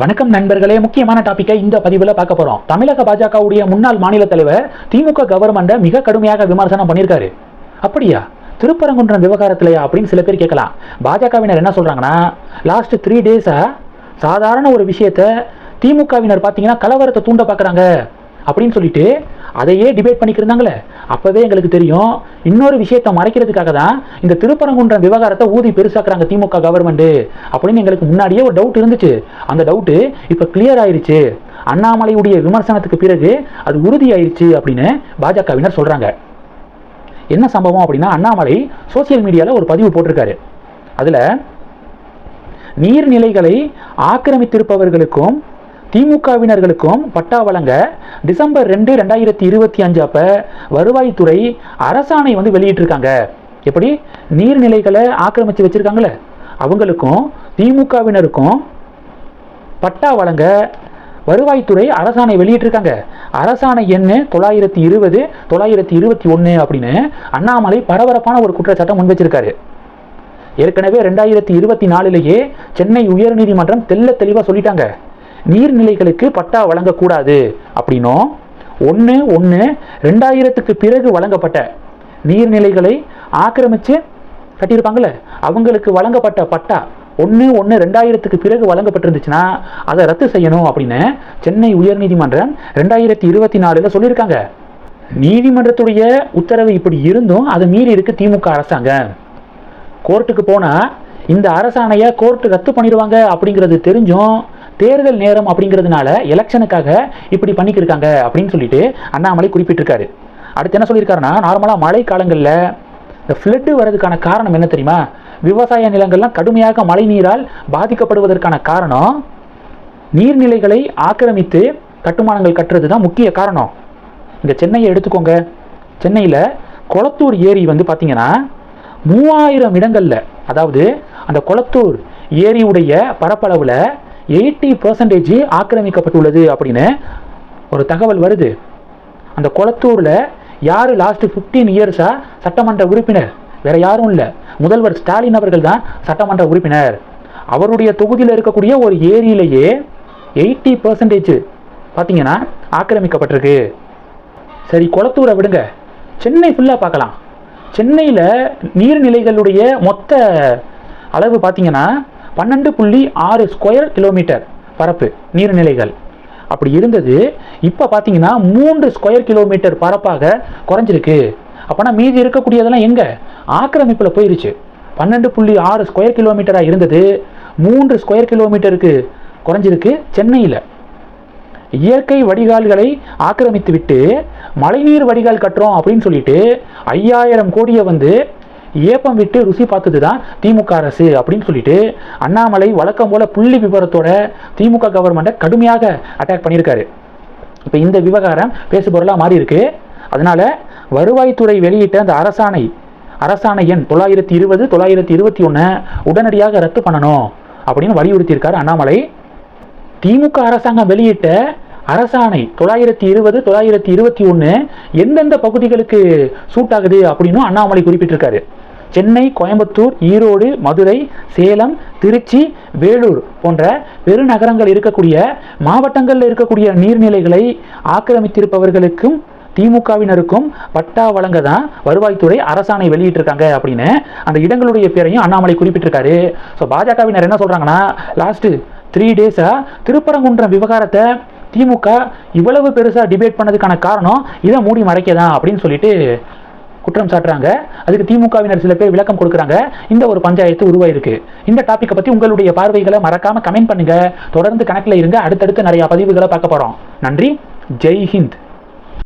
வணக்கம் நண்பர்களே முக்கியமான டாபிக்கை இந்த பதிவில் பார்க்க போறோம். தமிழக பாஜகவுடைய முன்னாள் மாநில தலைவர் திமுக கவர்மெண்ட்டை மிக கடுமையாக விமர்சனம் பண்ணியிருக்காரு. அப்படியா? திருப்பரங்குன்றம் விவகாரத்திலையா அப்படின்னு சில பேர் கேட்கலாம். பாஜகவினர் என்ன சொல்றாங்கன்னா லாஸ்ட் த்ரீ டேஸா சாதாரண ஒரு விஷயத்த திமுகவினர் பார்த்தீங்கன்னா கலவரத்தை தூண்ட பார்க்குறாங்க அப்படின்னு சொல்லிட்டு அதையே டிபேட் பண்ணிக்கிருந்தாங்களே. அப்போவே எங்களுக்கு தெரியும் இன்னொரு விஷயத்தை மறைக்கிறதுக்காக தான் இந்த திருப்பரங்குன்ற விவகாரத்தை ஊதி பெருசாக்குறாங்க திமுக கவர்மெண்ட்டு அப்படின்னு எங்களுக்கு முன்னாடியே ஒரு டவுட் இருந்துச்சு. அந்த டவுட்டு இப்போ கிளியர் ஆயிடுச்சு அண்ணாமலையுடைய விமர்சனத்துக்கு பிறகு அது உறுதியாயிருச்சு அப்படின்னு பாஜகவினர் சொல்கிறாங்க என்ன சம்பவம் அப்படின்னா அண்ணாமலை சோசியல் மீடியாவில் ஒரு பதிவு போட்டிருக்காரு. அதில் நீர்நிலைகளை ஆக்கிரமித்திருப்பவர்களுக்கும் திமுகவினர்களுக்கும் பட்டா வழங்க டிசம்பர் ரெண்டு ரெண்டாயிரத்தி இருபத்தி அஞ்சு அப்போ வருவாய்த்துறை அரசாணை வந்து வெளியிட்டிருக்காங்க. எப்படி? நீர்நிலைகளை ஆக்கிரமித்து வச்சுருக்காங்களே அவங்களுக்கும் திமுகவினருக்கும் பட்டா வழங்க வருவாய்த்துறை அரசாணை வெளியிட்டிருக்காங்க. அரசாணை எண்ணு தொள்ளாயிரத்தி இருபது தொள்ளாயிரத்தி இருபத்தி ஒன்று அப்படின்னு அண்ணாமலை பரபரப்பான ஒரு குற்றச்சாட்டை முன் வச்சிருக்காரு ஏற்கனவே ரெண்டாயிரத்தி இருபத்தி நாலுலேயே சென்னை உயர்நீதிமன்றம் தெல்ல தெளிவாக சொல்லிட்டாங்க. நீர்நிலைகளுக்கு பட்டா வழங்கக்கூடாது. அப்படின்னும் ஒன்று ஒன்று ரெண்டாயிரத்துக்கு பிறகு வழங்கப்பட்ட நீர்நிலைகளை ஆக்கிரமித்து கட்டியிருப்பாங்கல்ல அவங்களுக்கு வழங்கப்பட்ட பட்டா ஒன்று ஒன்று ரெண்டாயிரத்துக்கு பிறகு வழங்கப்பட்டிருந்துச்சுன்னா அதை ரத்து செய்யணும் அப்படின்னு சென்னை உயர்நீதிமன்றம் ரெண்டாயிரத்தி இருபத்தி நாலில் சொல்லியிருக்காங்க. நீதிமன்றத்துடைய உத்தரவு இப்படி இருந்தும் அதை மீறி இருக்கு திமுக அரசாங்கம். கோர்ட்டுக்கு போனால் இந்த அரசாணையை கோர்ட்டு ரத்து பண்ணிடுவாங்க அப்படிங்கிறது தெரிஞ்சும் தேர்தல் நேரம் அப்படிங்கிறதுனால எலெக்ஷனுக்காக இப்படி பண்ணிக்கிருக்காங்க அப்படின்னு சொல்லிட்டு அண்ணாமலை குறிப்பிட்டிருக்காரு. அடுத்து என்ன சொல்லியிருக்காருன்னா நார்மலாக மழை காலங்களில் இந்த ஃப்ளட்டு வர்றதுக்கான காரணம் என்ன தெரியுமா? விவசாய நிலங்கள்லாம் கடுமையாக மழை நீரால் பாதிக்கப்படுவதற்கான காரணம் நீர்நிலைகளை ஆக்கிரமித்து கட்டுமானங்கள் கட்டுறது தான் முக்கிய காரணம். இந்த சென்னையை எடுத்துக்கோங்க. சென்னையில் கொளத்தூர் ஏரி வந்து பார்த்தீங்கன்னா மூவாயிரம் இடங்களில் அதாவது அந்த கொளத்தூர் ஏரியுடைய பரப்பளவில் எயிட்டி பர்சன்டேஜ் ஆக்கிரமிக்கப்பட்டுள்ளது அப்படின்னு ஒரு தகவல் வருது. அந்த குளத்தூரில் யார் லாஸ்ட்டு ஃபிஃப்டீன் இயர்ஸாக சட்டமன்ற உறுப்பினர்? வேற யாரும் இல்லை. முதல்வர் ஸ்டாலின் அவர்கள் தான் சட்டமன்ற உறுப்பினர். அவருடைய தொகுதியில் இருக்கக்கூடிய ஒரு ஏரியிலேயே எயிட்டி பர்சன்டேஜ் பார்த்தீங்கன்னா ஆக்கிரமிக்கப்பட்டிருக்கு. சரி குளத்தூரை விடுங்க. சென்னை ஃபுல்லாக பார்க்கலாம். சென்னையில் நீர்நிலைகளுடைய மொத்த அளவு பார்த்தீங்கன்னா பன்னெண்டு புள்ளி ஆறு ஸ்கொயர் கிலோமீட்டர் பரப்பு நீர்நிலைகள். அப்படி இருந்தது. இப்போ பார்த்தீங்கன்னா மூன்று ஸ்கொயர் கிலோமீட்டர் பரப்பாக குறைஞ்சிருக்கு. அப்போனா மீதி இருக்கக்கூடியதெல்லாம் எங்கே? ஆக்கிரமிப்பில் போயிருச்சு. பன்னெண்டு புள்ளி ஆறு ஸ்கொயர் கிலோமீட்டராக இருந்தது. மூன்று ஸ்கொயர் கிலோமீட்டருக்கு குறைஞ்சிருக்கு சென்னையில். இயற்கை வடிகால்களை ஆக்கிரமித்து விட்டு மழைநீர் வடிகால் கட்டுறோம் அப்படின்னு சொல்லிட்டு ஐயாயிரம் கோடியை வந்து ஏப்பம் விட்டு ருசி பார்த்தது தான் திமுக அரசு அப்படின்னு சொல்லிட்டு அண்ணாமலை வழக்கம் போல புள்ளி விவரத்தோட திமுக கவர்மெண்ட்டை கடுமையாக அட்டாக் பண்ணியிருக்காரு. இப்போ இந்த விவகாரம் பேசுபொருளாக மாறி இருக்கு. அதனால வருவாய்த்துறை வெளியிட்ட அந்த அரசாணை அரசாணை எண் தொள்ளாயிரத்தி இருபது தொள்ளாயிரத்தி இருபத்தி ஒன்று உடனடியாக ரத்து பண்ணணும் அப்படின்னு வலியுறுத்தியிருக்காரு அண்ணாமலை. திமுக அரசாங்கம் வெளியிட்ட அரசாணை தொள்ளாயிரத்தி இருபது தொள்ளாயிரத்தி இருபத்தி ஒன்று எந்தெந்த பகுதிகளுக்கு சூட் ஆகுது அப்படின்னும் அண்ணாமலை குறிப்பிட்டிருக்காரு. சென்னை கோயம்புத்தூர் ஈரோடு மதுரை சேலம் திருச்சி வேலூர் போன்ற பெருநகரங்கள் இருக்கக்கூடிய மாவட்டங்களில் இருக்கக்கூடிய நீர்நிலைகளை ஆக்கிரமித்திருப்பவர்களுக்கும் திமுகவினருக்கும் பட்டா வழங்க தான் வருவாய்த்துறை அரசாணை வெளியிட்டிருக்காங்க அப்படின்னு அந்த இடங்களுடைய பேரையும் அண்ணாமலை குறிப்பிட்டிருக்காரு. ஸோ பாஜகவினர் என்ன சொல்கிறாங்கன்னா லாஸ்ட்டு த்ரீ டேஸாக திருப்பரங்குன்றம் விவகாரத்தை திமுக இவ்வளவு பெருசாக டிபேட் பண்ணதுக்கான காரணம் இதை மூடி மறைக்கதான் அப்படின்னு சொல்லிட்டு குற்றம் சாட்டுறாங்க. அதுக்கு திமுகவினர் சில பேர் விளக்கம் கொடுக்குறாங்க. இந்த ஒரு பஞ்சாயத்து உருவாயிருக்கு. இந்த டாப்பிக்கை பற்றி உங்களுடைய பார்வைகளை மறக்காமல் கமெண்ட் பண்ணுங்கள் தொடர்ந்து கணக்கில் இருங்க. அடுத்தடுத்து நிறையா பதிவுகளை பார்க்க போகிறோம் நன்றி. ஜெய் ஹிந்த்.